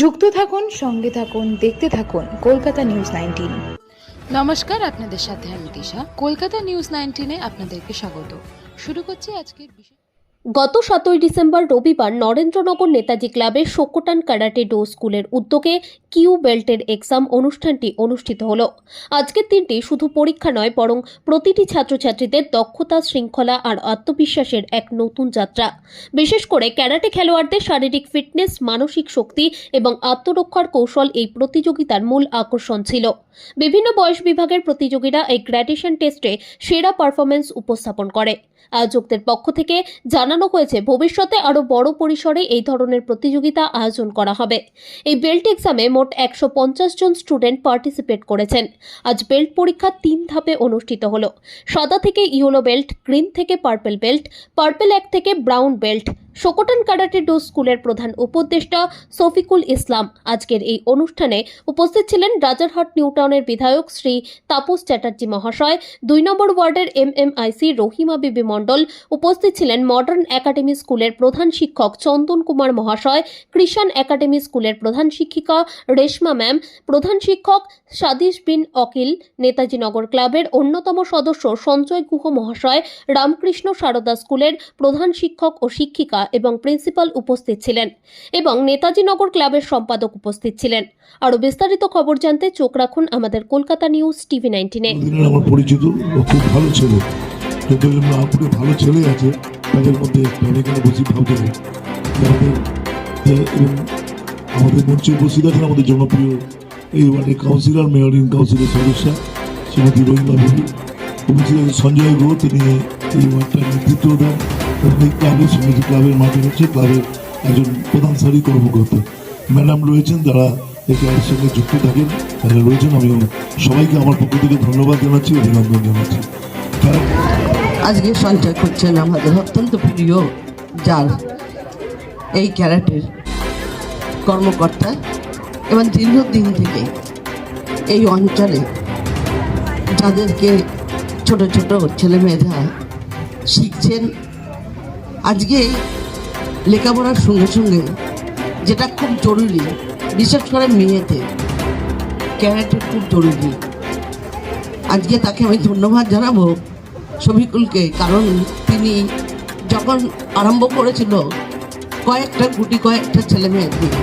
যুক্ত থাকুন সঙ্গে থাকুন দেখতে থাকুন কলকাতা নিউজ নাইনটিন। নমস্কার আপনাদের সাথে আমি দিশা। কলকাতা নিউজ নাইনটিনে আপনাদেরকে স্বাগত। শুরু করছি আজকের বিশেষ গত সাতই ডিসেম্বর রবিবার নরেন্দ্রনগর নেতাজি ক্লাবের শোকোটান কারাটে ডো স্কুলের উদ্যোগে কিউ বেল্টের এক্সাম অনুষ্ঠানটি অনুষ্ঠিত হল। আজকের দিনটি শুধু পরীক্ষা নয়, বরং প্রতিটি ছাত্রছাত্রীদের দক্ষতা, শৃঙ্খলা আর আত্মবিশ্বাসের এক নতুন যাত্রা। বিশেষ করে ক্যারাটে খেলোয়াড়দের শারীরিক ফিটনেস, মানসিক শক্তি এবং আত্মরক্ষার কৌশল এই প্রতিযোগিতার মূল আকর্ষণ ছিল। বিভিন্ন বয়স বিভাগের প্রতিযোগীরা এই গ্র্যাডুয়েশন টেস্টে সেরা পারফরমেন্স উপস্থাপন করে। আয়োজকদের পক্ষ থেকে জানানো হয়েছে, ভবিষ্যতে আরও বড় পরিসরে এই ধরনের প্রতিযোগিতা আয়োজন করা হবে। এই বেল্ট এক্সামে মোট একশো জন স্টুডেন্ট পার্টিসিপেট করেছেন। আজ বেল্ট পরীক্ষা তিন ধাপে অনুষ্ঠিত হলো। সাদা থেকে ইয়েলো বেল্ট, গ্রিন থেকে পার্পেল বেল্ট, পার্পেল এক থেকে brown belt. Shotokan karate do স্কুলের প্রধান উপদেষ্টা শফিকুল ইসলাম আজকের এই অনুষ্ঠানে উপস্থিত ছিলেন রাজারহাট নিউটাউনের বিধায়ক শ্রী তাপস চ্যাটার্জি মহাশয়, দুই নম্বর ওয়ার্ডের এমএমআইসি রহিমা বিবি মণ্ডল, উপস্থিত ছিলেন মডার্ন একাডেমি স্কুলের প্রধান শিক্ষক চন্দন কুমার মহাশয়, কৃষাণ একাডেমি স্কুলের প্রধান শিক্ষিকা রেশমা ম্যাম, প্রধান শিক্ষক সাদিস বিন অকিল, নেতাজি নগর ক্লাবের অন্যতম সদস্য সঞ্জয় গুহ মহাশয়, রামকৃষ্ণ সারদা স্কুলের প্রধান শিক্ষক ও শিক্ষিকা এবং প্রিন্সিপাল উপস্থিত ছিলেন এবং নেতাজি নগর ক্লাবের সম্পাদক উপস্থিত ছিলেন। আরও বিস্তারিত খবর জানতে চোখ রাখুন আমাদের কলকাতা নিউজ টিভি নাইনটিনে। আমার পরিচিত খুব ভালো ছেলে। যত ভালো ছেলে আছে, তাদের মধ্যে বেশি ভাবতে আমাদের মঞ্চে উপস্থিত আছেন আমাদের জনপ্রিয় এই ওয়ার্ডের কাউন্সিলর, মেয়রিং কাউন্সিলের সদস্য, শ্রীমতী রহিমা দেবী উপস্থিত সঞ্জয় গুহ, তিনি এই ওয়ার্ডটার নেতৃত্ব দেন। এই ক্লাবের সমিতি ক্লাবের মাঠে হচ্ছে ক্লাবের একজন প্রধান সারি কর্মকর্তা। ম্যাডাম রয়েছেন, যারা এই ক্লাবের সঙ্গে যুক্ত থাকেন, তারা রয়েছেন। আমি সবাইকে আমার পক্ষ থেকে ধন্যবাদ জানাচ্ছি, অভিনন্দন জানাচ্ছি। আজকে সঞ্চয় করছেন আমাদের অত্যন্ত প্রিয় যার এই ক্যারাটের কর্মকর্তা। এবং দীর্ঘদিন থেকে এই অঞ্চলে যাদেরকে ছোট ছোট ছেলেমেয়েরা শিখছেন আজকে লেখাপড়ার সঙ্গে সঙ্গে যেটা খুব জরুরি, বিশেষ করে মেয়েতে, ক্যারাটে খুব জরুরি। আজকে তাকে আমি ধন্যবাদ জানাব শফিকুলকে, কারণ তিনি যখন আরম্ভ করেছিল কয়েকটা গুটি, কয়েকটা ছেলে মেয়ে দিয়ে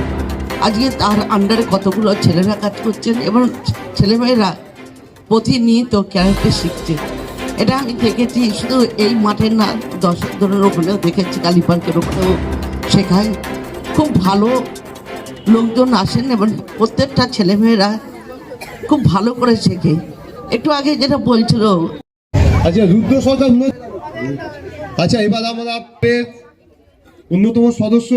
আজকে তার আন্ডারে কতগুলো ছেলেরা কাজ করছেন এবং ছেলেমেয়েরা প্রতিনিয়ত ক্যারেক্টার শিখছে। এটা আমি দেখেছি, শুধু এই মাঠের না, দর্শক ধরনের ওখানেও দেখেছি, কালী পার্কের ওখানেও শেখায়। খুব ভালো লোকজন আসেন এবং প্রত্যেকটা ছেলেমেয়েরা খুব ভালো করে শেখে। একটু আগে যেটা বলছিল আচ্ছা রুদ্র সরকার আচ্ছা এবার আপনার অন্যতম সদস্য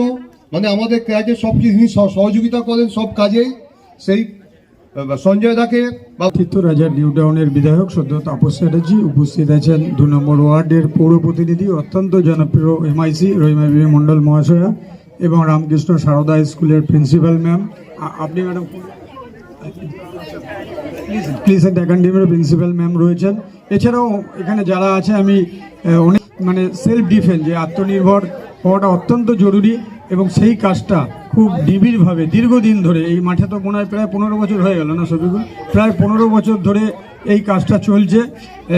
মানে আমাদের কাজে সব কিছু সহযোগিতা করেন সব কাজেই, সেই সঞ্জয় দাকে বা চিত্ত রাজা নিউ টাউনের বিধায়ক সদ্য তাপস চ্যাটার্জি উপস্থিত আছেন। দু নম্বর ওয়ার্ডের পৌর প্রতিনিধি অত্যন্ত জনপ্রিয় এমআইসি রহিমা বিবি মণ্ডল মহাশয়া এবং রামকৃষ্ণ সারদা স্কুলের প্রিন্সিপাল ম্যাম। আপনি ম্যাডাম প্লিসেন্ট একাডেমির প্রিন্সিপাল ম্যাম রয়েছেন। এছাড়াও এখানে যারা আছে, আমি অনেক মানে সেলফ ডিফেন্স যে আত্মনির্ভর হওয়াটা অত্যন্ত জরুরি। এবং সেই কাজটা খুব নিবিড়ভাবে দীর্ঘদিন ধরে, এই মাঠে তো মনে প্রায় পনেরো বছর হয়ে গেল না সবিগুল প্রায় পনেরো বছর ধরে এই কাজটা চলছে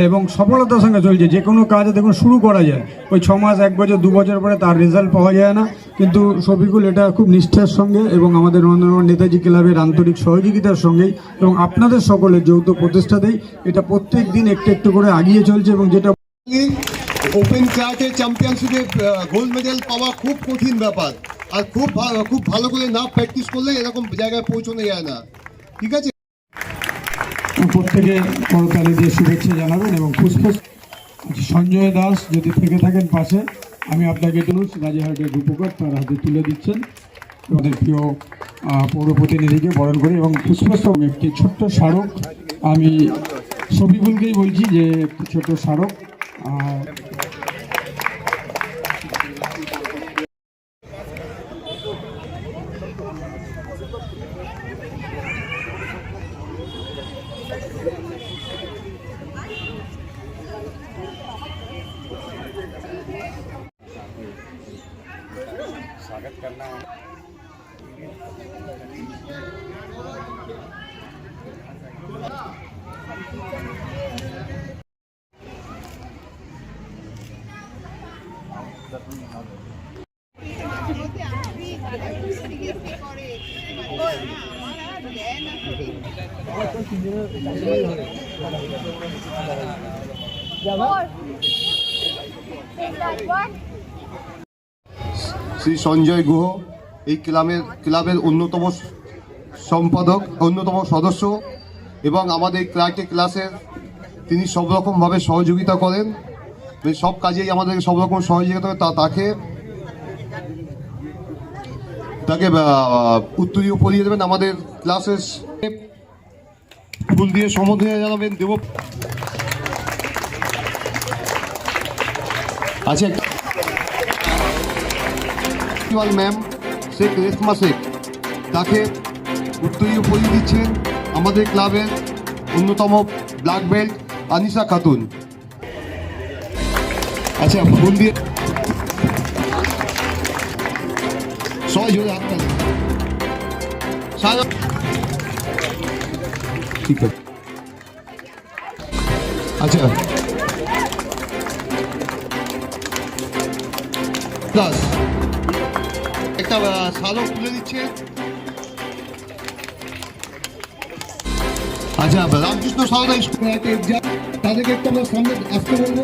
এবং সফলতার সঙ্গে চলছে। যে কোনো কাজ দেখুন, শুরু করা যায়। ওই ছ মাস, এক বছর, দু বছর পরে তার রেজাল্ট পাওয়া যায় না। কিন্তু শফিকুল এটা খুব নিষ্ঠার সঙ্গে এবং আমাদের নন্দনগর নেতাজি ক্লাবের আন্তরিক সহযোগিতার সঙ্গেই এবং আপনাদের সকলের যৌথ প্রচেষ্টাতেই এটা প্রত্যেক দিন একটু একটু করে আগিয়ে চলছে এবং যেটা ওপেন ক্লাসে চ্যাম্পিয়নশিপে গোল্ড মেডেল পাওয়া খুব কঠিন ব্যাপার। আর খুব খুব ভালো করে না প্র্যাকটিস করলে এরকম জায়গায় পৌঁছানো যায় না। ঠিক আছে? প্রত্যেকে করতালি দিয়ে শুভেচ্ছা জানাবেন এবং ফুসফুস সঞ্জয় দাস যদি থেকে থাকেন পাশে, আমি আপনাকে তুলুস রাজারহাটের রূপকর তার হাতে তুলে দিচ্ছেন। আমাদের প্রিয় পৌর প্রতিনিধিকে বরণ করে এবং ফুসফুস একটি ছোট্ট স্মারক। আমি শফিকুলকেই বলছি যে একটি ছোট্ট স্মারক। Jamal. Is that one? Shri Sanjay Guha, এই ক্লাবের ক্লাবের অন্যতম সম্পাদক, অন্যতম সদস্য এবং আমাদের ক্রাইটে ক্লাসের তিনি সব রকমভাবে সহযোগিতা করেন। সব কাজেই আমাদেরকে সব রকম সহযোগিতা করে তা, তাকে তাকে উত্তরীয় পরিয়ে দেবেন আমাদের ক্লাসের ফুল দিয়ে সম্বোধনা জানাবেন দেব আচ্ছা প্রিন্সিপাল ম্যাম শেখ রেশমা শেখ তাকে উত্তরীয় পরিয়ে দিচ্ছেন আমাদের ক্লাবের অন্যতম ব্ল্যাক বেল্ট আনিসা খাতুন। আচ্ছা ফুল দিয়ে হাত তালি। সারা- ঠিক আছে। আচ্ছা। দাস একটা শালক তুলে দিচ্ছে। আচ্ছা রামকৃষ্ণ সারদা তাদেরকে একটু আমরা সামনে আসতে বলব।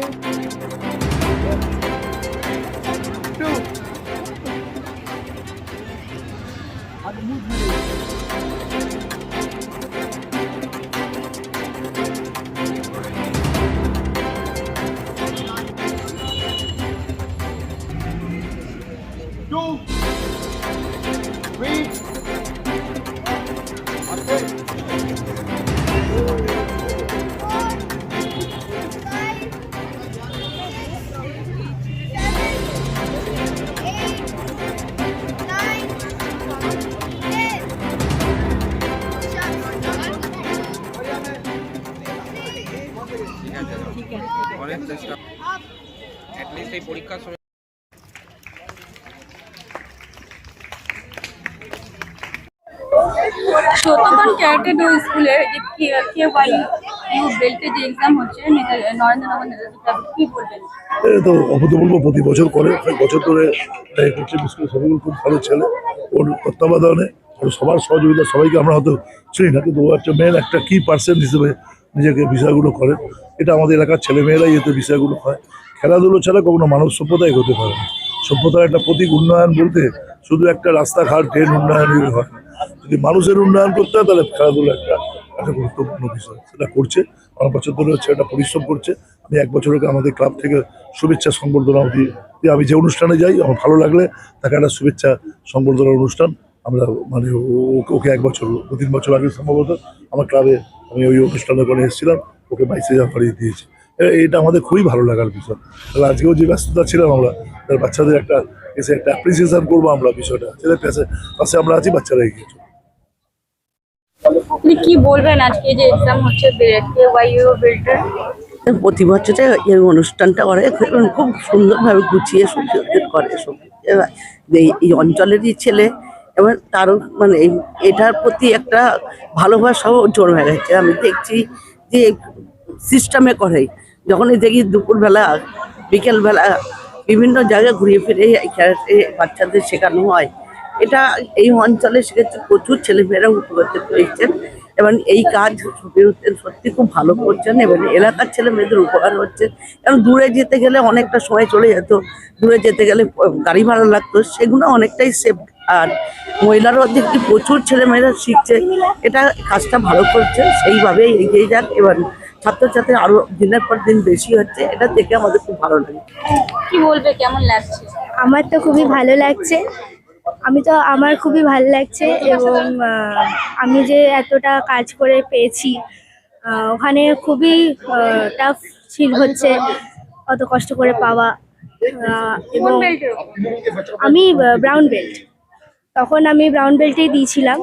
অ্যাটলিস্ট এই পরীক্ষার সময় সত্যবান ক্যারাটে স্কুলের যে কে ওয়াই ইউ বেল্টে যে এক্সাম হচ্ছে নরেন্দ্রনগর নেতাজি ক্লাবে কি বলবেন? তো অভূতপূর্ব প্রতি বছর করে অনেক বছর ধরে করছে স্কুল সবগুলো খুব ভালো ছেলে ওর তত্ত্বাবধানে ওর সবার সহযোগিতা সবাইকে আমরা হয়তো চিনি না কিন্তু ও একটা মেন একটা কি পার্সেন্ট হিসেবে নিজেকে বিষয়গুলো করে। এটা আমাদের এলাকার ছেলেমেয়েরাই এতে বিষয়গুলো হয়। খেলাধুলো ছাড়া কখনো মানব সভ্যতাই হতে পারে না। সভ্যতার একটা প্রতীক উন্নয়ন বলতে শুধু একটা রাস্তাঘাট, ট্রেন উন্নয়ন হয়। যদি মানুষের উন্নয়ন করতে হয়, তাহলে খেলাধুলো একটা একটা গুরুত্বপূর্ণ বিষয়। সেটা করছে আমার বছর ধরে হচ্ছে, একটা পরিশ্রম করছে। আমি এক বছর আগে আমাদের ক্লাব থেকে শুভেচ্ছা সংবর্ধনা দিয়ে আমি যে অনুষ্ঠানে যাই, আমার ভালো লাগলে তাকে একটা শুভেচ্ছা সংবর্ধনার অনুষ্ঠান। আমরা মানে ও- ওকে ওকে এক বছর দু তিন বছর আগে সম্ভবত আমার ক্লাবে আমি ওই অনুষ্ঠানে করে এসেছিলাম ওকে বাইশে জানুয়ারি দিয়েছি। এটা আমাদের খুবই ভালো লাগার বিষয়। তাহলে আজকেও যে ব্যস্ততা ছিলাম আমরা তার বাচ্চাদের একটা এসে একটা অ্যাপ্রিসিয়েশন করব আমরা বিষয়টা। ছেলের কাছে পাশে আমরা আছি বাচ্চারা এগিয়েছে। আপনি কি বলবেন আজকে যে এক্সাম হচ্ছে কে ওয়াই ইউ বেল্টের প্রতি বছরে এই অনুষ্ঠানটা করে খুব সুন্দরভাবে গুছিয়ে সুন্দর করে সব। এই এই অঞ্চলেরই ছেলে এবার তারও মানে এটার প্রতি একটা ভালোবাসাও জন্মে গেছে। আমি দেখছি যে সিস্টেমে করে। যখনই দেখি দুপুরবেলা, বিকেলবেলা বিভিন্ন জায়গায় ঘুরিয়ে ফিরে খেলাতে বাচ্চাদের শেখানো হয়। এটা এই অঞ্চলে শিখেছে প্রচুর ছেলেমেয়েরা উপকৃত হয়েছেন এবং এই কাজ সত্যি- সত্যি খুব ভালো করছেন এবং এলাকার ছেলে মেয়েদের উপকার হচ্ছে। কারণ দূরে যেতে গেলে অনেকটা সময় চলে যেত, দূরে যেতে গেলে গাড়ি ভাড়া লাগতো, সেগুলো অনেকটাই সেফ আর মহিলারাও দেখছি প্রচুর ছেলে মেয়েরা শিখছে। এটা কাজটা ভালো করছে সেইভাবেই এগিয়ে যাক। এবার ছাত্রছাত্রী আরও দিনের পর দিন বেশি হচ্ছে এটা দেখে আমাদের খুব ভালো লাগে। কি বলবে কেমন লাগছে? আমার তো খুবই ভালো লাগছে। আমি তো আমার খুবই ভালো লাগছে এবং আমি যে এতটা কাজ করে পেয়েছি আহ, ওখানে খুবই টাফ ছিল হচ্ছে অত কষ্ট করে পাওয়া এবং আমি ব্রাউন বেল্ট তখন আমি ব্রাউন বেল্টেই দিয়েছিলাম।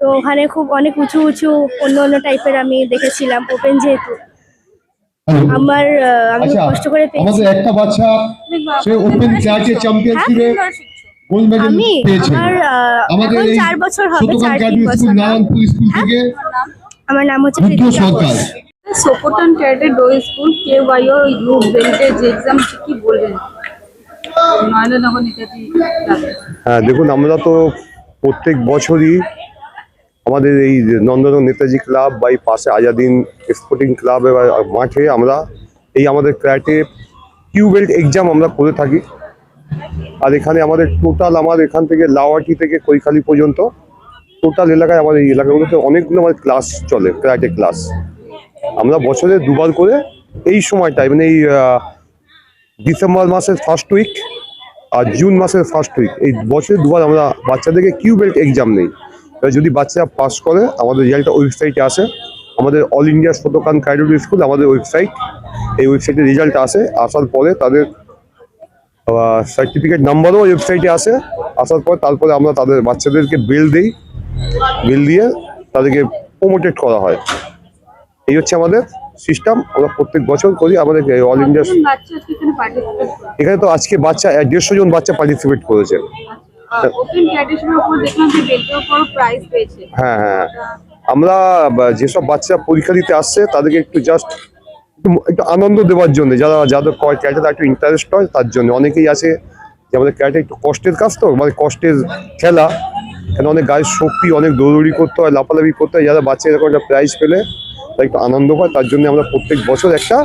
তো ওখানে খুব অনেক উঁচু উঁচু অন্য অন্য টাইপের আমি দেখেছিলাম ওপেন যেহেতু। আমার আমি খুব আচ্ছা কষ্ট করে পেয়েছি। একটা বাচ্চা সে ওপেন ক্লাসে চ্যাম্পিয়নশিপে গোল্ড মেডেল আমি পেয়েছে। আমাদের চার বছর হবে চার বছর। নারায়ণপুর স্কুল থেকে আমার নাম হচ্ছে Sarkar. Shotokan karate do school K Y U বেল্টে যে এক্সাম কি বলবেন হ্যাঁ দেখুন, আমরা তো প্রত্যেক বছরই আমাদের এই নন্দন নেতাজি ক্লাব বা এই পাশে আজাদিন স্পোর্টিং ক্লাব মাঠে আমরা এই আমাদের ক্র্যাটে কিউ বেল্ট এক্সাম আমরা করে থাকি। আর এখানে আমাদের টোটাল আমার এখান থেকে লাওয়াটি থেকে কৈখালি পর্যন্ত টোটাল এলাকায় আমাদের এই এলাকাগুলোতে অনেকগুলো আমাদের ক্লাস চলে, ক্র্যাটে ক্লাস। আমরা বছরে দুবার করে এই সময়টায় মানে এই ডিসেম্বর মাসের ফার্স্ট উইক আর জুন মাসের ফার্স্ট উইক এই বছরে দুবার আমরা বাচ্চাদেরকে কিউ বেল্ট এক্সাম নেই যদি বাচ্চারা পাস করে, আমাদের রেজাল্টটা ওয়েবসাইটে আসে। আমাদের অল ইন্ডিয়া শতকান কাইডোর স্কুল আমাদের ওয়েবসাইট এই ওয়েবসাইটে রেজাল্ট আসে। আসার পরে তাদের সার্টিফিকেট নাম্বারও ওয়েবসাইটে আসে। আসার পর তারপরে আমরা তাদের বাচ্চাদেরকে বিল দিই। বিল দিয়ে তাদেরকে প্রমোটেড করা হয়। এই হচ্ছে আমাদের সিস্টেম আমরা প্রত্যেক বছর করি আমাদের অল ইন্ডিয়া এখানে তো আজকে বাচ্চা দেড়শো জন বাচ্চা পার্টিসিপেট করেছে। ওপেন ক্যাটেশনের উপর দেখলাম যে বেল্টের উপর প্রাইজ পেয়েছে। হ্যাঁ হ্যাঁ আমরা যেসব বাচ্চা পরীক্ষা দিতে আসছে তাদেরকে একটু জাস্ট একটু আনন্দ দেওয়ার জন্য যারা যাদের ক্যারেক্টার একটু ইন্টারেস্ট হয় তার জন্য। অনেকেই আছে যে আমাদের ক্যারেক্টার একটু কষ্টের কাজ তো মানে কষ্টের খেলা। কেন অনেক গায়ের শক্তি অনেক দৌড়দৌড়ি করতে হয় লাফালাফি করতে হয় যারা বাচ্চা এরকম একটা প্রাইজ পেলে তারা একটু আনন্দ পায় তার জন্য আমরা প্রত্যেক বছর একটা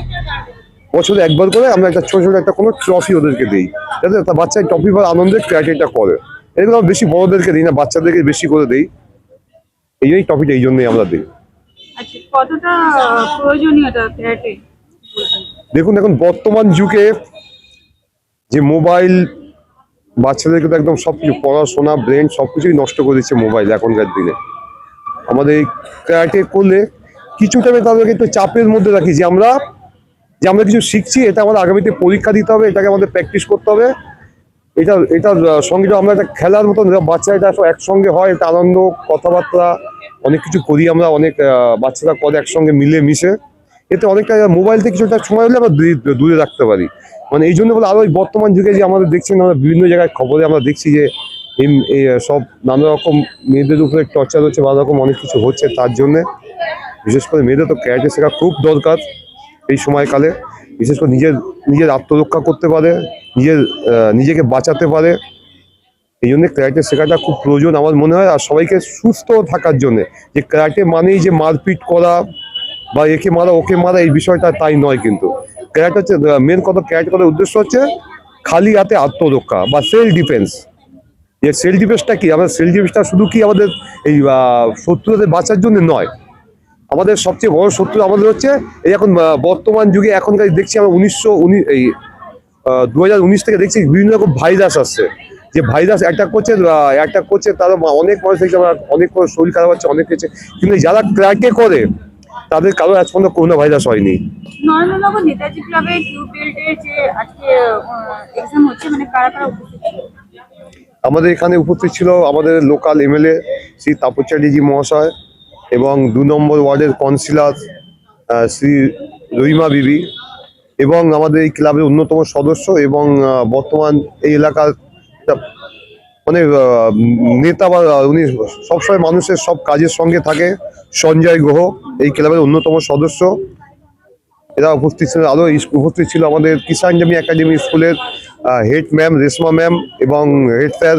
বছরে একবার করে আমরা একটা ছোট ছোট একটা কোনো ট্রফি ওদেরকে দিই। যাতে তার বাচ্চা ট্রফি বা আনন্দের ক্যারেক্টারটা করে। এগুলো আমরা বেশি বড়দেরকে দিই না বাচ্চাদেরকে বেশি করে দিই। এই জন্যই টপিকটা এই জন্যই আমরা দিই। আচ্ছা দেখুন এখন বর্তমান যুগে যে মোবাইল বাচ্চাদেরকে তো একদম সব কিছু পড়াশোনা ব্রেন সব কিছুই নষ্ট করে দিচ্ছে মোবাইল এখনকার দিনে। আমাদের এই ক্যারাটে করলে কিছুটা আমি তাদেরকে একটু চাপের মধ্যে রাখি, যে আমরা যে আমরা কিছু শিখছি, এটা আমাদের আগামীতে পরীক্ষা দিতে হবে, এটাকে আমাদের প্র্যাকটিস করতে হবে। এটা, এটার সঙ্গে আমরা একটা খেলার মতন বাচ্চা এটা একসঙ্গে হয় এটা আনন্দ, কথাবার্তা, অনেক কিছু করি আমরা, অনেক বাচ্চারা করে একসঙ্গে মিলে মিশে। এতে অনেকটা মোবাইল থেকে কিছুটা সময় হলে আমরা দূরে- রাখতে পারি। মানে এই জন্য বলে আরও এই বর্তমান যুগে যে আমাদের দেখছি আমরা বিভিন্ন জায়গায় খবরে আমরা দেখছি যে সব নানা রকম মেয়েদের উপরে টর্চার হচ্ছে, বা রকম অনেক কিছু হচ্ছে তার জন্য। বিশেষ করে মেয়েদের তো ক্যারেটে শেখা খুব দরকার এই সময়কালে। বিশেষ করে নিজের নিজের আত্মরক্ষা করতে পারে, নিজের নিজেকে বাঁচাতে পারে। এই জন্য ক্যারাটে শেখাটা খুব প্রয়োজন আমার মনে হয়। আর সবাইকে সুস্থ থাকার জন্য, যে ক্যারাটে মানেই যে মারপিট করা বা একে মারা, ওকে মারা, এই বিষয়টা তাই নয় কিন্তু। ক্যারাটে হচ্ছে মেন কথা ক্যারাটে করার উদ্দেশ্য হচ্ছে খালি হাতে আত্মরক্ষা বা সেলফ ডিফেন্স যে সেলফ ডিফেন্সটা কি? আমাদের সেলফ ডিফেন্সটা শুধু কি আমাদের এই শত্রুদের বাঁচার জন্য নয় আমাদের সবচেয়ে বড় শত্রু আমাদের হচ্ছে এই এখন বর্তমান যুগে এখনকার দেখছি আমরা উনিশশো উনিশ এই দু হাজার উনিশ থেকে দেখছি বিভিন্ন রকম ভাইরাস আসছে। যে ভাইরাস অ্যাটাক করছে অ্যাটাক করছে তারা অনেক মানুষ দেখছি আমরা অনেক শরীর খারাপ হচ্ছে অনেক কিছু। কিন্তু যারা ক্র্যাকে করে তাদের কারও আজ পর্যন্ত করোনা ভাইরাস হয়নি। নরেন্দ্রনগর নেতাজি ক্লাবে কিউ যে আজকে এক্সাম হচ্ছে মানে কারা কারা উপস্থিত আমাদের এখানে উপস্থিত ছিল আমাদের লোকাল এমএলএ শ্রী তাপচার্যজি মহাশয় এবং দু নম্বর ওয়ার্ডের কাউন্সিলর শ্রী রহিমা বিবি এবং আমাদের এই ক্লাবের অন্যতম সদস্য এবং বর্তমান এই এলাকার মানে নেতা বা উনি সবসময় মানুষের সব কাজের সঙ্গে থাকে। সঞ্জয় গ্রহ এই ক্লাবের অন্যতম সদস্য। এরা উপস্থিত ছিলেন আরও উপস্থিত ছিল আমাদের কিষাণ জামি একাডেমি স্কুলের হেড ম্যাম, রেশমা ম্যাম এবং হেড স্যার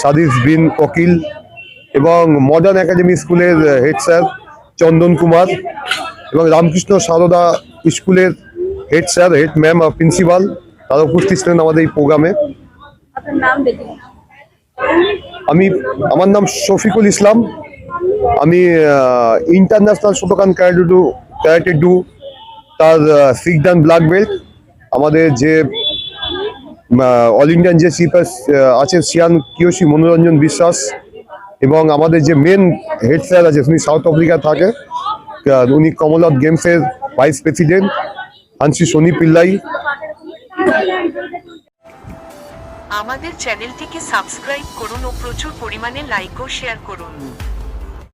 সাদিস বিন ওকিল এবং মডার্ন একাডেমি স্কুলের হেড স্যার চন্দন কুমার এবং রামকৃষ্ণ সারদা স্কুলের head sir head ma'am principal তারা উপস্থিত ছিলেন আমাদের এই প্রোগ্রামে। আমি আমার নাম শফিকুল ইসলাম। আমি international Shotokan karate do karate do তার সিক্স ডান ব্ল্যাক বেল্ট আমাদের যে অল ইন্ডিয়ান যে চিফ আছেন সিয়ান কিয়োশি মনোরঞ্জন বিশ্বাস। এবং আমাদের যে মেন হেড স্যার আছে, উনি সাউথ আফ্রিকা থাকে। উনি কমনওয়েলথ গেমসের ভাইস প্রেসিডেন্ট আনসি সোনি পিল্লাই আমাদের চ্যানেলটিকে সাবস্ক্রাইব করুন ও প্রচুর পরিমাণে লাইক ও শেয়ার করুন।